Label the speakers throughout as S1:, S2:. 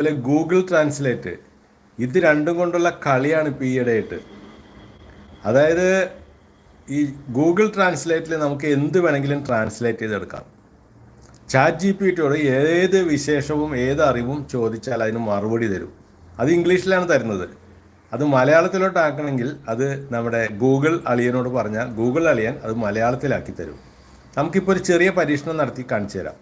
S1: അതുപോലെ Google translate ഇത് രണ്ടും കൊണ്ടുള്ള കളിയാണ് ഇപ്പോൾ ഈയിടെയായിട്ട് അതായത് ഈ ഗൂഗിൾ ട്രാൻസ്ലേറ്റിൽ നമുക്ക് എന്ത് വേണമെങ്കിലും ട്രാൻസ്ലേറ്റ് ചെയ്തെടുക്കാം. ചാറ്റ് ജി പി ടിയോട് ഏത് വിശേഷവും ഏത് അറിവും ചോദിച്ചാൽ അതിന് മറുപടി തരും. അത് ഇംഗ്ലീഷിലാണ് തരുന്നത്. അത് മലയാളത്തിലോട്ടാക്കണമെങ്കിൽ അത് നമ്മുടെ ഗൂഗിൾ അളിയനോട് പറഞ്ഞാൽ ഗൂഗിൾ അളിയൻ അത് മലയാളത്തിലാക്കി തരും. നമുക്കിപ്പോൾ ഒരു ചെറിയ പരീക്ഷണം നടത്തി കാണിച്ചു തരാം.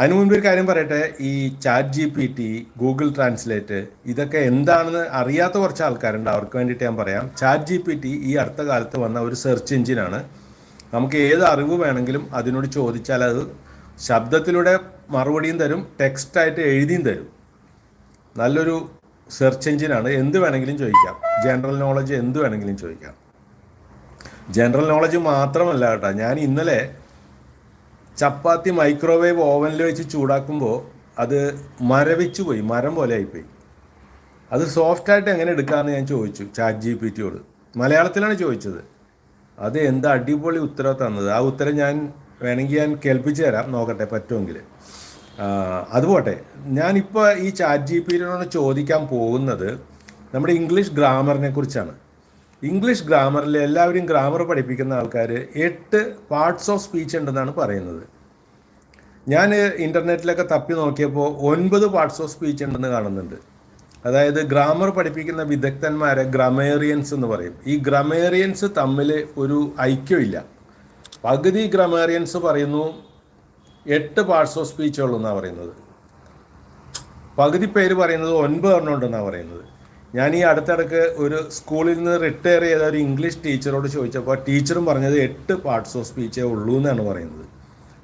S1: അതിനു മുൻപ് ഒരു കാര്യം പറയട്ടെ? ഈ chat G P T Google translate ഇതൊക്കെ എന്താണെന്ന് അറിയാത്ത കുറച്ച് ആൾക്കാരുണ്ട്. അവർക്ക് വേണ്ടിയിട്ട് ഞാൻ പറയാം. ചാറ്റ് ജി പി ടി ഈ അടുത്ത കാലത്ത് വന്ന ഒരു സെർച്ച് എഞ്ചിനാണ് നമുക്ക് ഏത് അറിവ് വേണമെങ്കിലും അതിനോട് ചോദിച്ചാൽ അത് ശബ്ദത്തിലൂടെ മറുപടിയും തരും ടെക്സ്റ്റായിട്ട് എഴുതിയും തരും. നല്ലൊരു സെർച്ച് എഞ്ചിനാണ് എന്ത് വേണമെങ്കിലും ചോദിക്കാം. ജനറൽ നോളജ് എന്ത് വേണമെങ്കിലും ചോദിക്കാം. ജനറൽ നോളജ് മാത്രമല്ല കേട്ടോ. ഞാൻ ഇന്നലെ ചപ്പാത്തി മൈക്രോവേവ് ഓവനിൽ വെച്ച് ചൂടാക്കുമ്പോൾ അത് മരവിച്ചു പോയി മരം പോലെ ആയിപ്പോയി. അത് സോഫ്റ്റായിട്ട് എങ്ങനെ എടുക്കാമെന്ന് ഞാൻ ചോദിച്ചു ചാറ്റ് ജി പി ടിയോട് മലയാളത്തിലാണ് ചോദിച്ചത്. അത് എന്താ അടിപൊളി ഉത്തരം തന്നത്. ആ ഉത്തരം ഞാൻ വേണമെങ്കിൽ ഞാൻ കേൾപ്പിച്ചു തരാം നോക്കട്ടെ പറ്റുമെങ്കിൽ. അതുപോട്ടെ ഞാനിപ്പോൾ ഈ ചാറ്റ് ജി പി ടിയോട് ചോദിക്കാൻ പോകുന്നത് നമ്മുടെ ഇംഗ്ലീഷ് ഗ്രാമറിനെ കുറിച്ചാണ്. ഇംഗ്ലീഷ് ഗ്രാമറിൽ എല്ലാവരും ഗ്രാമർ പഠിപ്പിക്കുന്ന ആൾക്കാർ എട്ട് പാർട്സ് ഓഫ് സ്പീച്ച് ഉണ്ടെന്നാണ് പറയുന്നത്. ഞാൻ ഇന്റർനെറ്റിലൊക്കെ തപ്പി നോക്കിയപ്പോൾ ഒൻപത് പാർട്സ് ഓഫ് സ്പീച്ച് ഉണ്ടെന്ന് കാണുന്നുണ്ട്. അതായത് ഗ്രാമർ പഠിപ്പിക്കുന്ന വിദഗ്ധന്മാരെ ഗ്രമേറിയൻസ് എന്ന് പറയും. ഈ ഗ്രമേറിയൻസ് തമ്മിൽ ഒരു ഐക്യമില്ല. പകുതി ഗ്രമേറിയൻസ് പറയുന്നു എട്ട് പാർട്സ് ഓഫ് സ്പീച്ച് ഉള്ളൂ എന്നാണ് പറയുന്നത്. പകുതി പേര് പറയുന്നത് ഒൻപത് എണ്ണം ഉണ്ടെന്നാണ് പറയുന്നത്. ഞാൻ ഈ അടുത്തിടക്ക് ഒരു സ്കൂളിൽ നിന്ന് റിട്ടയർ ചെയ്ത ഒരു ഇംഗ്ലീഷ് ടീച്ചറോട് ചോദിച്ചപ്പോൾ ടീച്ചറും പറഞ്ഞത് എട്ട് പാർട്സ് ഓഫ് സ്പീച്ചേ ഉള്ളൂ എന്നാണ് പറയുന്നത്.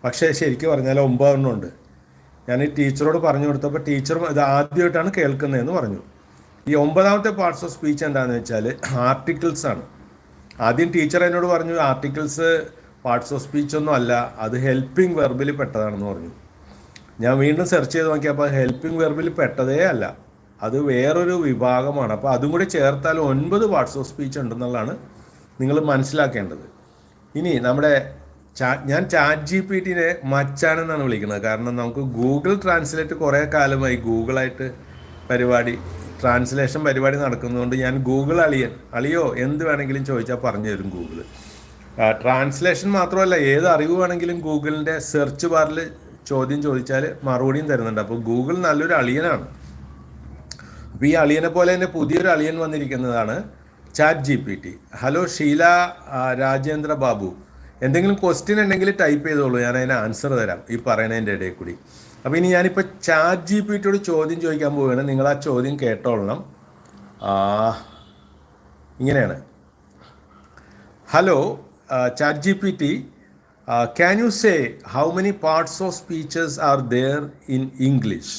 S1: പക്ഷേ ശരിക്കും പറഞ്ഞാൽ ഒമ്പതെണ്ണം ഉണ്ട്. ഞാൻ ഈ ടീച്ചറോട് പറഞ്ഞു കൊടുത്തപ്പോൾ ടീച്ചറും ഇത് ആദ്യമായിട്ടാണ് കേൾക്കുന്നതെന്ന് പറഞ്ഞു. ഈ ഒമ്പതാമത്തെ പാർട്സ് ഓഫ് സ്പീച്ച് എന്താണെന്ന് വെച്ചാൽ ആർട്ടിക്കിൾസ് ആണ്. ആദ്യം ടീച്ചർ എന്നോട് പറഞ്ഞു ആർട്ടിക്കിൾസ് പാർട്സ് ഓഫ് സ്പീച്ച് ഒന്നും അല്ല അത് ഹെൽപ്പിംഗ് വെർബിൽ പെട്ടതാണെന്ന് പറഞ്ഞു. ഞാൻ വീണ്ടും സെർച്ച് ചെയ്ത് നോക്കിയപ്പോൾ ഹെൽപ്പിംഗ് വെർബിൽ പെട്ടതേ അല്ല. അത് വേറൊരു വിഭാഗമാണ്. അപ്പോൾ അതും കൂടി ചേർത്താൽ ഒൻപത് പാർട്സ് ഓഫ് സ്പീച്ച് ഉണ്ടെന്നുള്ളതാണ് നിങ്ങൾ മനസ്സിലാക്കേണ്ടത്. ഇനി നമ്മുടെ ഞാൻ ചാറ്റ് ജി പി ടിനെ മച്ചാണെന്നാണ് വിളിക്കുന്നത്. കാരണം നമുക്ക് ഗൂഗിൾ ട്രാൻസ്ലേറ്റ് കുറേ കാലമായി ഗൂഗിളായിട്ട് പരിപാടി ട്രാൻസ്ലേഷൻ പരിപാടി നടക്കുന്നതുകൊണ്ട് ഞാൻ ഗൂഗിൾ അളിയൻ. അളിയോ എന്ത് വേണമെങ്കിലും ചോദിച്ചാൽ പറഞ്ഞു തരും ഗൂഗിൾ ട്രാൻസ്ലേഷൻ മാത്രമല്ല ഏത് അറിവ് വേണമെങ്കിലും ഗൂഗിളിന്റെ സെർച്ച് ബാറിൽ ചോദ്യം ചോദിച്ചാൽ മറുപടിയും തരുന്നുണ്ട്. അപ്പോൾ ഗൂഗിൾ നല്ലൊരു അളിയനാണ്. അപ്പോൾ ഈ അളിയനെ പോലെ തന്നെ പുതിയൊരു അളിയൻ വന്നിരിക്കുന്നതാണ് chat G P T hello Sheela Rajendra Babu. എന്തെങ്കിലും ക്വസ്റ്റ്യൻ ഉണ്ടെങ്കിൽ ടൈപ്പ് ചെയ്തോളൂ. ഞാൻ അതിന് ആൻസർ തരാം ഈ പറയുന്നതിന്റെ ഇടയിൽ കൂടി. അപ്പോൾ ഇനി ഞാനിപ്പോൾ ചാറ്റ് ജി പി ടിയോട് ചോദ്യം ചോദിക്കാൻ പോവുകയാണ്. നിങ്ങൾ ആ ചോദ്യം കേട്ടോളണം. ഇങ്ങനെയാണ്. Hello chat G P T can you say how many parts of speeches are there in English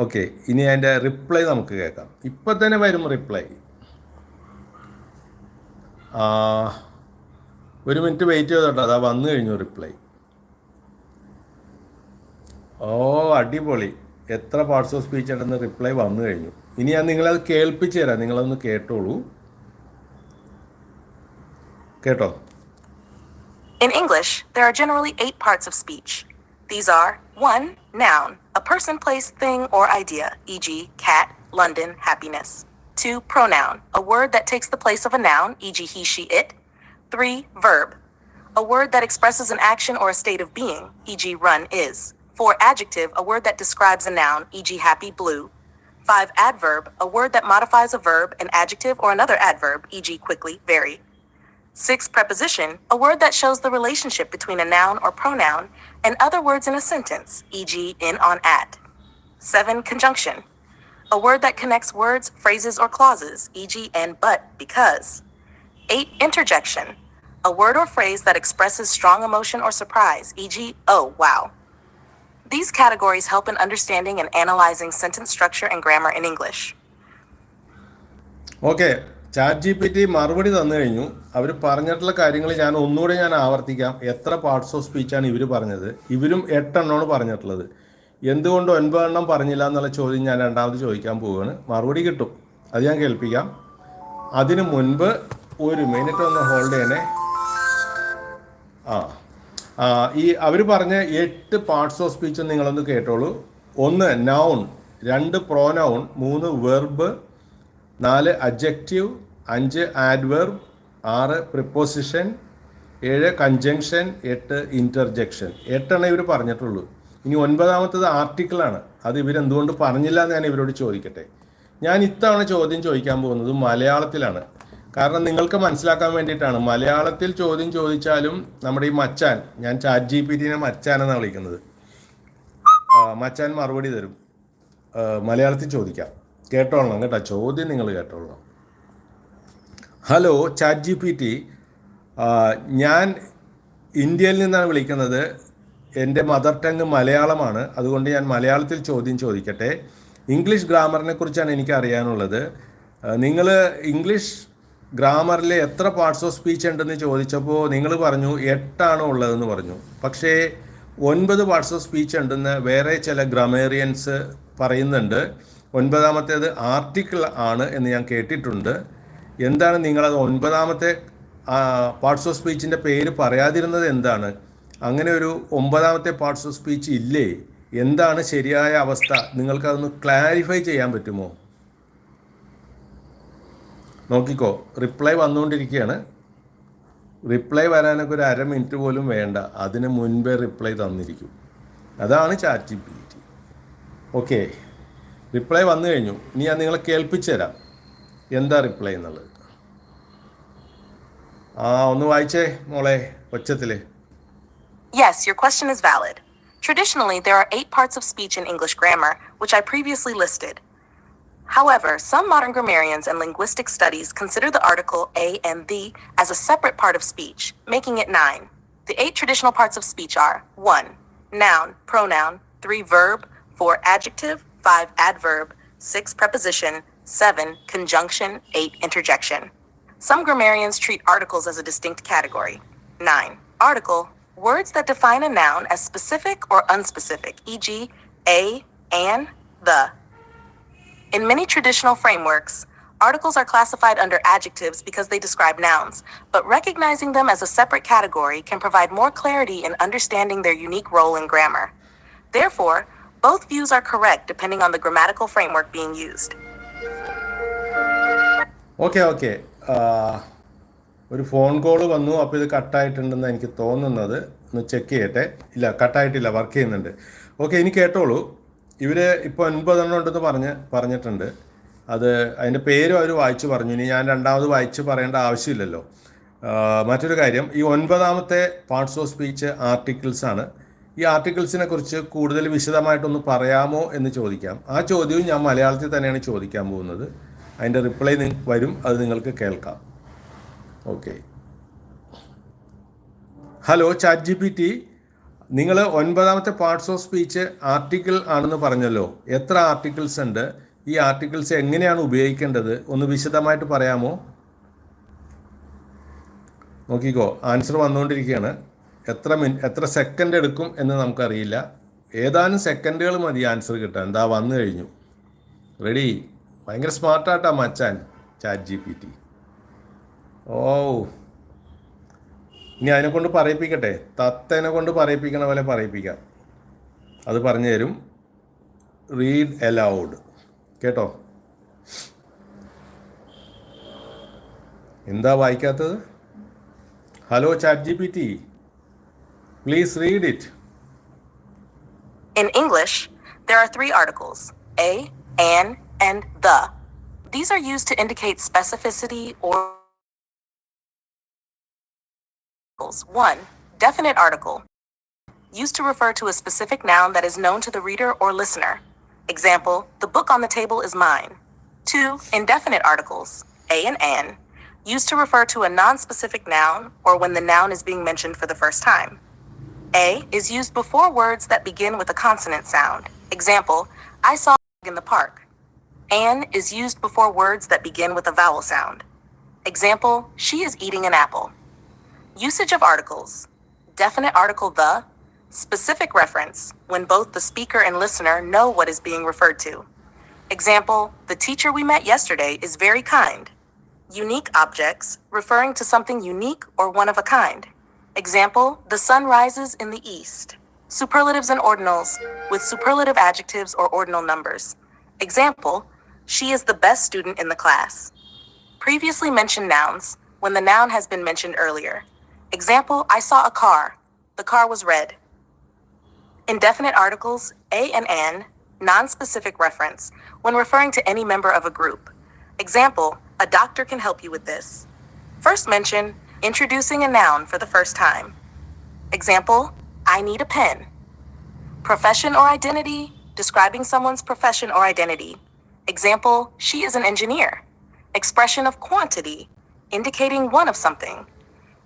S1: okay ഇനി അതിന്റെ റിപ്ലൈ നമുക്ക് കേൾക്കാം. ഇപ്പം തന്നെ വരും റിപ്ലൈ ഒരു മിനിറ്റ് വെയിറ്റ് ചെയ്തോട്ടോ അതാ വന്നു കഴിഞ്ഞു റിപ്ലൈ ഓ അടിപൊളി എത്ര പാർട്സ് ഓഫ് സ്പീച്ച് ഉണ്ടെന്ന് റിപ്ലൈ വന്നു കഴിഞ്ഞു ഇനി ഞാൻ നിങ്ങളത് കേൾപ്പിച്ചു തരാം നിങ്ങളൊന്ന് കേട്ടോളൂ കേട്ടോ
S2: In English, there are generally eight parts of speech. These are 1. Noun, a person, place, thing, or idea, e.g., cat, London, happiness. 2. Pronoun, a word that takes the place of a noun, e.g., he, she, it. 3. Verb, a word that expresses an action or a state of being, e.g., run, is. 4. Adjective, a word that describes a noun, e.g., happy, blue. 5. Adverb, a word that modifies a verb, an adjective, or another adverb, e.g., quickly, very. Six, preposition, a word that shows the relationship between a noun or pronoun and other words in a sentence, e.g., in, on, at. Seven, conjunction, a word that connects words, phrases, or clauses, e.g., and, but, because. Eight, interjection, a word or phrase that expresses strong emotion or surprise, e.g., oh, wow. These categories help in understanding and analyzing sentence structure and grammar in English.
S1: Okay chat G P T മറുപടി തന്നു കഴിഞ്ഞു. അവർ പറഞ്ഞിട്ടുള്ള കാര്യങ്ങൾ ഞാൻ ഒന്നുകൂടെ ഞാൻ ആവർത്തിക്കാം. എത്ര പാർട്സ് ഓഫ് സ്പീച്ചാണ് ഇവർ പറഞ്ഞത്? ഇവരും എട്ടെണ്ണമാണ് പറഞ്ഞിട്ടുള്ളത്. എന്തുകൊണ്ട് ഒൻപതെണ്ണം പറഞ്ഞില്ല എന്നുള്ള ചോദ്യം ഞാൻ രണ്ടാമത് ചോദിക്കാൻ പോവുകയാണ്. മറുപടി കിട്ടും. അത് ഞാൻ കേൾപ്പിക്കാം. അതിനു മുൻപ് ഒരു മിനിറ്റ് ഒന്ന് ഹോൾഡ് ചെയ്യണേ. ആ. ഈ അവർ പറഞ്ഞ എട്ട് പാർട്സ് ഓഫ് സ്പീച്ച് നിങ്ങളൊന്ന് കേട്ടോളൂ. ഒന്ന് നൗൺ രണ്ട് പ്രോനൗൺ മൂന്ന് വെർബ് നാല് അബ്ജക്റ്റീവ് അഞ്ച് ആഡ്വെർബ് ആറ് പ്രിപ്പോസിഷൻ ഏഴ് കഞ്ചങ്ഷൻ എട്ട് ഇന്റർജെക്ഷൻ എട്ടെണ്ണേ ഇവർ പറഞ്ഞിട്ടുള്ളൂ. ഇനി ഒൻപതാമത്തത് ആർട്ടിക്കിളാണ് അത് ഇവരെന്തുകൊണ്ട് പറഞ്ഞില്ല എന്ന് ഞാൻ ഇവരോട് ചോദിക്കട്ടെ. ഞാൻ ഇത്തവണ ചോദ്യം ചോദിക്കാൻ പോകുന്നത് മലയാളത്തിലാണ്. കാരണം നിങ്ങൾക്ക് മനസ്സിലാക്കാൻ വേണ്ടിയിട്ടാണ്. മലയാളത്തിൽ ചോദ്യം ചോദിച്ചാലും നമ്മുടെ ഈ മച്ചാൻ ഞാൻ ചാറ്റ് ജി പി ടിനെ മച്ചാൻ എന്നാണ് വിളിക്കുന്നത് മച്ചാൻ മറുപടി തരും. മലയാളത്തിൽ ചോദിക്കാം. കേട്ടോളണം കേട്ടോ. ചോദ്യം നിങ്ങൾ കേട്ടോളണം. Hello chat G P T ഞാൻ ഇന്ത്യയിൽ നിന്നാണ് വിളിക്കുന്നത്. എന്റെ മദർ ടങ് മലയാളമാണ്. അതുകൊണ്ട് ഞാൻ മലയാളത്തിൽ ചോദ്യം ചോദിക്കട്ടെ. ഇംഗ്ലീഷ് ഗ്രാമറിനെ കുറിച്ചാണ് എനിക്ക് അറിയാനുള്ളത്. നിങ്ങൾ ഇംഗ്ലീഷ് ഗ്രാമറിൽ എത്ര പാർട്സ് ഓഫ് സ്പീച്ച് ഉണ്ടെന്ന് ചോദിച്ചപ്പോൾ നിങ്ങൾ പറഞ്ഞു എട്ടാണ് ഉള്ളതെന്ന് പറഞ്ഞു. പക്ഷേ ഒൻപത് പാർട്സ് ഓഫ് സ്പീച്ച് ഉണ്ടെന്ന് വേറെ ചില ഗ്രാമേറിയൻസ് പറയുന്നുണ്ട്. ഒൻപതാമത്തേത് ആർട്ടിക്കിൾ ആണ് എന്ന് ഞാൻ കേട്ടിട്ടുണ്ട്. എന്താണ് നിങ്ങളത് ഒൻപതാമത്തെ പാർട്സ് ഓഫ് സ്പീച്ചിന്റെ പേര് പറയാതിരുന്നത് എന്താണ്? അങ്ങനെ ഒരു ഒമ്പതാമത്തെ പാർട്സ് ഓഫ് സ്പീച്ച് ഇല്ലേ? എന്താണ് ശരിയായ അവസ്ഥ? നിങ്ങൾക്കതൊന്ന് ക്ലാരിഫൈ ചെയ്യാൻ പറ്റുമോ? നോക്കിക്കോ റിപ്ലൈ വന്നുകൊണ്ടിരിക്കുകയാണ്. റിപ്ലൈ വരാനൊക്കെ ഒരു അര മിനിറ്റ് പോലും വേണ്ട. അതിന് മുൻപേ റിപ്ലൈ തന്നിരിക്കും. അതാണ് chat G T okay reply വന്നു കഴിഞ്ഞു. ഇനി ഞാൻ നിങ്ങളെ കേൾപ്പിച്ചു തരാം. എന്താ റിപ്ലൈ എന്നുള്ളത്? ആ ഒന്ന് വായിച്ചേ മോളെ ഒച്ചത്തിൽ
S2: Yes, your question is valid. Traditionally, there are eight parts of speech in English grammar, which I previously listed. However, some modern grammarians and linguistic studies consider the article a and the as a separate part of speech, making it nine. The eight traditional parts of speech are 1. Noun, pronoun, 3. Verb, 4. Adjective, 5. Adverb, 6. Preposition, 7. Conjunction, 8. Interjection. Some grammarians treat articles as a distinct category. 9. Article, words that define a noun as specific or unspecific, e.g., a, an, the. In many traditional frameworks, articles are classified under adjectives because they describe nouns, but recognizing them as a separate category can provide more clarity in understanding their unique role in grammar. Therefore, both views are correct depending on the grammatical framework being used.
S1: Okay okay ഒരു phone call വന്നു അപ്പോൾ ഇത് കട്ടായിട്ടുണ്ടെന്ന് എനിക്ക് തോന്നുന്നത് ഒന്ന് check ചെയ്യട്ടെ ഇല്ല കട്ടായിട്ടില്ല work ചെയ്യുന്നുണ്ട് ഓക്കെ ഇനി കേട്ടോളൂ ഇവർ ഇപ്പോൾ ഒൻപതെണ്ണം ഉണ്ടെന്ന് പറഞ്ഞ് പറഞ്ഞിട്ടുണ്ട്. അത് അതിന്റെ പേരും അവർ വായിച്ചു പറഞ്ഞു. ഇനി ഞാൻ രണ്ടാമത് വായിച്ച് പറയേണ്ട ആവശ്യമില്ലല്ലോ. മറ്റൊരു കാര്യം ഈ ഒൻപതാമത്തെ പാർട്സ് ഓഫ് സ്പീച്ച് ആർട്ടിക്കിൾസ് ആണ്. ഈ ആർട്ടിക്കിൾസിനെ കുറിച്ച് കൂടുതൽ വിശദമായിട്ടൊന്ന് പറയാമോ എന്ന് ചോദിക്കാം. ആ ചോദ്യവും ഞാൻ മലയാളത്തിൽ തന്നെയാണ് ചോദിക്കാൻ പോകുന്നത്. അതിന്റെ റിപ്ലൈ വരും. അത് നിങ്ങൾക്ക് കേൾക്കാം. Okay hello chat G P T നിങ്ങൾ ഒൻപതാമത്തെ പാർട്സ് ഓഫ് സ്പീച്ച് ആർട്ടിക്കിൾ ആണെന്ന് പറഞ്ഞല്ലോ. എത്ര ആർട്ടിക്കിൾസ് ഉണ്ട്? ഈ ആർട്ടിക്കിൾസ് എങ്ങനെയാണ് ഉപയോഗിക്കേണ്ടത്? ഒന്ന് വിശദമായിട്ട് പറയാമോ? നോക്കിക്കോ ആൻസർ വന്നുകൊണ്ടിരിക്കുകയാണ്. എത്ര മിൻ എത്ര സെക്കൻഡ് എടുക്കും എന്ന് നമുക്കറിയില്ല. ഏതാനും സെക്കൻഡുകൾ മതി ആൻസർ കിട്ടാൻ. എന്താ വന്നു കഴിഞ്ഞു. റെഡി ഭയങ്കര സ്മാർട്ടാട്ടാ മച്ചാൻ ചാറ്റ് ജി പി ടി ഓ ഇനി അതിനെ കൊണ്ട് പറയിപ്പിക്കട്ടെ. തത്തേനെ കൊണ്ട് പറയിപ്പിക്കണ പോലെ പറയിപ്പിക്കാം. അത് പറഞ്ഞു തരും. റീഡ് അലൗഡ് കേട്ടോ? എന്താ വായിക്കാത്തത്? Hello chat G P T please read it
S2: in English there are three articles a, an, and the. These are used to indicate specificity or. One, definite article. Used to refer to a specific noun that is known to the reader or listener. Example, the book on the table is mine. Two, indefinite articles, a and an. Used to refer to a non specific noun or when the noun is being mentioned for the first time. A is used before words that begin with a consonant sound. Example, I saw a bag in the park. An is used before words that begin with a vowel sound. Example, she is eating an apple. Usage of articles. Definite article the, specific reference when both the speaker and listener know what is being referred to. Example, the teacher we met yesterday is very kind. Unique objects referring to something unique or one of a kind. Example, the sun rises in the east. superlatives and ordinals with superlative adjectives or ordinal numbers. Example, she is the best student in the class. Previously mentioned nouns when the noun has been mentioned earlier. Example, I saw a car. The car was red. Indefinite articles, a and an, non-specific reference when referring to any member of a group. Example, a doctor can help you with this. First mention, introducing a noun for the first time. Example, I need a pen. Profession or identity, describing someone's profession or identity. Example, she is an engineer. Expression of quantity, indicating one of something.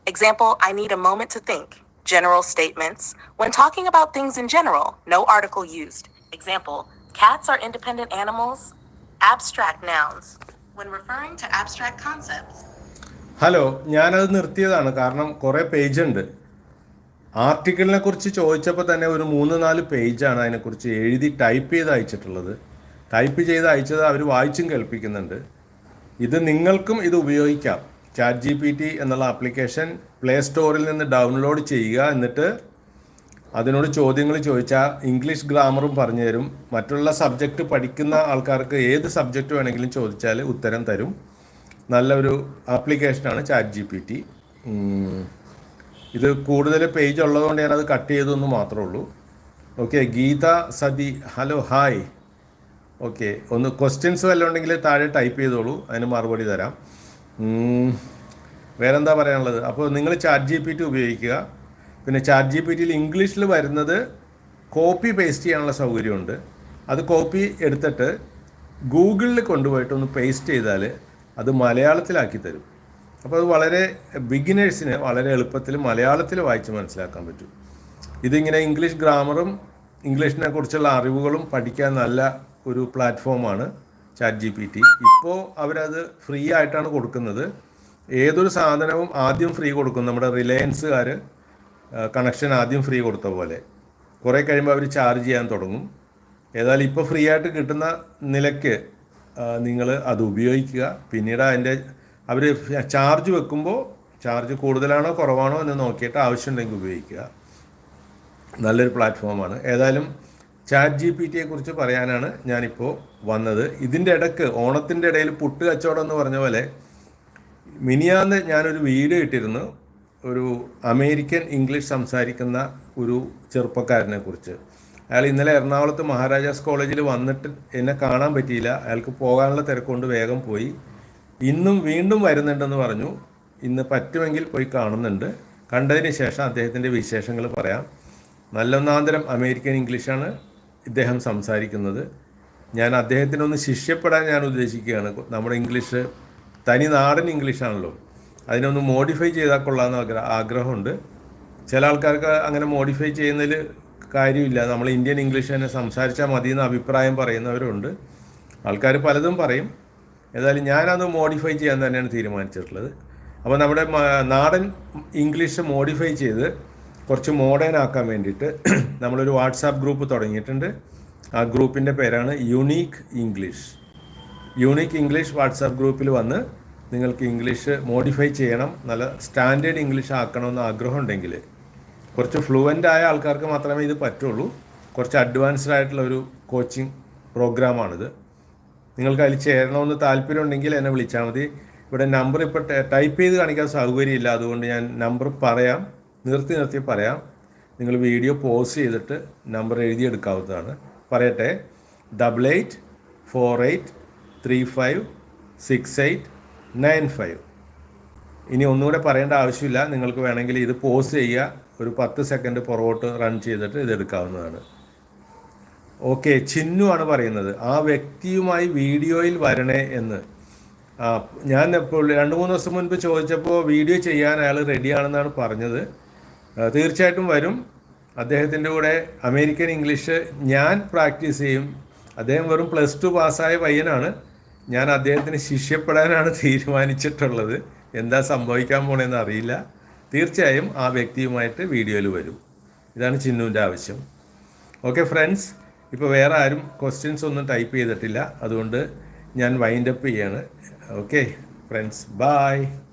S2: Example, I need a moment to think. General statements. When talking about things in general, no article used. Example, cats are independent animals. Abstract nouns. When referring to abstract concepts,
S1: hello ഞാനത് നിർത്തിയതാണ് കാരണം കുറേ page ഉണ്ട് ആർട്ടിക്കിളിനെ കുറിച്ച് ചോദിച്ചപ്പോൾ തന്നെ ഒരു മൂന്ന് നാല് പേജാണ് അതിനെക്കുറിച്ച് എഴുതി ടൈപ്പ് ചെയ്ത് അയച്ചിട്ടുള്ളത് ടൈപ്പ് ചെയ്ത് അയച്ചത് അവർ വായിച്ചും കേൾപ്പിക്കുന്നുണ്ട് ഇത് നിങ്ങൾക്കും ഇത് ഉപയോഗിക്കാം ചാറ്റ് ജി പി ടി എന്നുള്ള ആപ്ലിക്കേഷൻ പ്ലേ സ്റ്റോറിൽ നിന്ന് ഡൗൺലോഡ് ചെയ്യുക എന്നിട്ട് അതിനോട് ചോദ്യങ്ങൾ ചോദിച്ചാൽ ഇംഗ്ലീഷ് ഗ്രാമറും പറഞ്ഞു തരും. മറ്റുള്ള സബ്ജക്റ്റ് പഠിക്കുന്ന ആൾക്കാർക്ക് ഏത് സബ്ജക്റ്റ് വേണമെങ്കിലും ചോദിച്ചാൽ ഉത്തരം തരും. നല്ലൊരു ആപ്ലിക്കേഷനാണ് ചാറ്റ് ജി പി ടി ഇത് കൂടുതൽ പേജ് ഉള്ളതുകൊണ്ട് ഞാനത് കട്ട് ചെയ്തെന്ന് മാത്രമേ ഉള്ളൂ. Okay Geetha Sathi hello hi okay ഒന്ന് ക്വസ്റ്റ്യൻസ് വല്ലതുണ്ടെങ്കിൽ താഴെ ടൈപ്പ് ചെയ്തോളൂ. അതിന് മറുപടി തരാം. വേറെന്താ പറയാനുള്ളത്? അപ്പോൾ നിങ്ങൾ ചാറ്റ് ജി പി ടി ഉപയോഗിക്കുക. പിന്നെ ചാറ്റ് ജി പി ടിയിൽ ഇംഗ്ലീഷിൽ വരുന്നത് കോപ്പി പേസ്റ്റ് ചെയ്യാനുള്ള സൗകര്യമുണ്ട്. അത് കോപ്പി എടുത്തിട്ട് ഗൂഗിളിൽ കൊണ്ടുപോയിട്ട് ഒന്ന് പേസ്റ്റ് ചെയ്താൽ അത് മലയാളത്തിലാക്കി തരും. അപ്പോൾ അത് വളരെ ബിഗിനേഴ്സിന് വളരെ എളുപ്പത്തിൽ മലയാളത്തിൽ വായിച്ച് മനസ്സിലാക്കാൻ പറ്റും. ഇതിങ്ങനെ ഇംഗ്ലീഷ് ഗ്രാമറും ഇംഗ്ലീഷിനെ കുറിച്ചുള്ള അറിവുകളും പഠിക്കാൻ നല്ല ഒരു പ്ലാറ്റ്ഫോമാണ് ചാറ്റ് ജി പി ടി. ഇപ്പോൾ അവരത് ഫ്രീ ആയിട്ടാണ് കൊടുക്കുന്നത്. ഏതൊരു സാധനവും ആദ്യം ഫ്രീ കൊടുക്കും. നമ്മുടെ റിലയൻസുകാർ കണക്ഷൻ ആദ്യം ഫ്രീ കൊടുത്ത പോലെ. കുറേ കഴിയുമ്പോൾ അവർ ചാർജ് ചെയ്യാൻ തുടങ്ങും. ഏതായാലും ഇപ്പോൾ ഫ്രീ ആയിട്ട് കിട്ടുന്ന നിലയ്ക്ക് നിങ്ങൾ അത് ഉപയോഗിക്കുക. പിന്നീട് അതിന്റെ അവർ ചാർജ് വെക്കുമ്പോൾ ചാർജ് കൂടുതലാണോ കുറവാണോ എന്ന് നോക്കിയിട്ട് ആവശ്യമുണ്ടെങ്കിൽ ഉപയോഗിക്കുക. നല്ലൊരു പ്ലാറ്റ്ഫോമാണ്. ഏതായാലും ചാറ്റ് ജി പി ടിയെ കുറിച്ച് പറയാനാണ് ഞാനിപ്പോൾ വന്നത്. ഇതിന്റെ ഇടയ്ക്ക് ഓണത്തിന്റെ ഇടയിൽ പുട്ട് കച്ചവടം എന്ന് പറഞ്ഞ പോലെ മിനിയാന്ന് ഞാനൊരു വീഡിയോ ഇട്ടിരുന്നു. ഒരു അമേരിക്കൻ ഇംഗ്ലീഷ് സംസാരിക്കുന്ന ഒരു ചെറുപ്പക്കാരനെ കുറിച്ച്. അയാൾ ഇന്നലെ എറണാകുളത്ത് മഹാരാജാസ് കോളേജിൽ വന്നിട്ട് എന്നെ കാണാൻ പറ്റിയില്ല. അയാൾക്ക് പോകാനുള്ള തിരക്കൊണ്ട് വേഗം പോയി. ഇന്നും വീണ്ടും വരുന്നുണ്ടെന്ന് പറഞ്ഞു. ഇന്ന് പറ്റുമെങ്കിൽ പോയി കാണുന്നുണ്ട്. കണ്ടതിന് ശേഷം അദ്ദേഹത്തിന്റെ വിശേഷങ്ങൾ പറയാം. നല്ലൊന്നാന്തരം അമേരിക്കൻ ഇംഗ്ലീഷാണ്. ഇദ്ദേഹം സംസാരിക്കുന്നത്. ഞാൻ അദ്ദേഹത്തിനൊന്ന് ശിഷ്യപ്പെടാൻ ഞാൻ ഉദ്ദേശിക്കുകയാണ്. നമ്മുടെ ഇംഗ്ലീഷ് തനി നാടൻ ഇംഗ്ലീഷാണല്ലോ. അതിനൊന്ന് മോഡിഫൈ ചെയ്താൽ കൊള്ളാമെന്ന് ആഗ്ര ആഗ്രഹമുണ്ട്. ചില ആൾക്കാർക്ക് അങ്ങനെ മോഡിഫൈ ചെയ്യുന്നതിൽ കാര്യമില്ല. നമ്മൾ ഇന്ത്യൻ ഇംഗ്ലീഷ് തന്നെ സംസാരിച്ചാൽ മതി എന്ന അഭിപ്രായം പറയുന്നവരുണ്ട്. ആൾക്കാർ പലതും പറയും. ഏതായാലും ഞാനത് മോഡിഫൈ ചെയ്യാൻ തന്നെയാണ് തീരുമാനിച്ചിട്ടുള്ളത്. അപ്പോൾ നമ്മുടെ നാടൻ ഇംഗ്ലീഷ് മോഡിഫൈ ചെയ്ത് കുറച്ച് മോഡേൺ ആക്കാൻ വേണ്ടിയിട്ട് നമ്മളൊരു വാട്സാപ്പ് ഗ്രൂപ്പ് തുടങ്ങിയിട്ടുണ്ട്. ആ ഗ്രൂപ്പിന്റെ പേരാണ് unique English unique English WhatsApp ഗ്രൂപ്പിൽ വന്ന് നിങ്ങൾക്ക് ഇംഗ്ലീഷ് മോഡിഫൈ ചെയ്യണം. നല്ല സ്റ്റാൻഡേർഡ് ഇംഗ്ലീഷ് ആക്കണമെന്ന് ആഗ്രഹമുണ്ടെങ്കിൽ കുറച്ച് ഫ്ലുവന്റ് ആയ ആൾക്കാർക്ക് മാത്രമേ ഇത് പറ്റുള്ളൂ. കുറച്ച് അഡ്വാൻസ്ഡ് ആയിട്ടുള്ള ഒരു കോച്ചിങ് പ്രോഗ്രാമാണിത് നിങ്ങൾക്ക് അതിൽ ചേരണമെന്ന് താല്പര്യമുണ്ടെങ്കിൽ എന്നെ വിളിച്ചാൽ മതി. ഇവിടെ നമ്പർ ഇപ്പോൾ ടൈപ്പ് ചെയ്ത് കാണിക്കാൻ സൗകര്യമില്ല. അതുകൊണ്ട് ഞാൻ നമ്പർ പറയാം. നിർത്തി നിർത്തി പറയാം. നിങ്ങൾ വീഡിയോ പോസ് ചെയ്തിട്ട് നമ്പർ എഴുതിയെടുക്കാവുന്നതാണ്. പറയട്ടെ. Double eight four eight three five six eight nine five ഇനി ഒന്നുകൂടെ പറയേണ്ട ആവശ്യമില്ല. നിങ്ങൾക്ക് വേണമെങ്കിൽ ഇത് പോസ് ചെയ്യുക. ഒരു പത്ത് സെക്കൻഡ് പുറകോട്ട് റൺ ചെയ്തിട്ട് ഇത് എടുക്കാവുന്നതാണ്. ഓക്കെ ചിന്നു ആണ് പറയുന്നത്. ആ വ്യക്തിയുമായി വീഡിയോയിൽ വരണേ എന്ന്. ഞാൻ ഇപ്പോൾ രണ്ട് മൂന്ന് ദിവസം മുൻപ് ചോദിച്ചപ്പോൾ വീഡിയോ ചെയ്യാൻ അയാൾ റെഡിയാണെന്നാണ് പറഞ്ഞത്. തീർച്ചയായിട്ടും വരും. അദ്ദേഹത്തിന്റെ കൂടെ അമേരിക്കൻ ഇംഗ്ലീഷ് ഞാൻ പ്രാക്ടീസ് ചെയ്യും. അദ്ദേഹം വെറും പ്ലസ് ടു പാസ്സായ പയ്യനാണ്. ഞാൻ അദ്ദേഹത്തിന് ശിഷ്യപ്പെടാനാണ് തീരുമാനിച്ചിട്ടുള്ളത്. എന്താ സംഭവിക്കാൻ പോണേന്ന് അറിയില്ല. തീർച്ചയായും ആ വ്യക്തിയുമായിട്ട് വീഡിയോയിൽ വരും. ഇതാണ് ചിന്നുവിന്റെ ആവശ്യം. ഓക്കെ ഫ്രണ്ട്സ് ഇപ്പോൾ വേറെ ആരും ക്വസ്റ്റ്യൻസ് ഒന്നും ടൈപ്പ് ചെയ്തിട്ടില്ല. അതുകൊണ്ട് ഞാൻ വൈൻഡപ്പ് ചെയ്യാണ്. Okay friends bye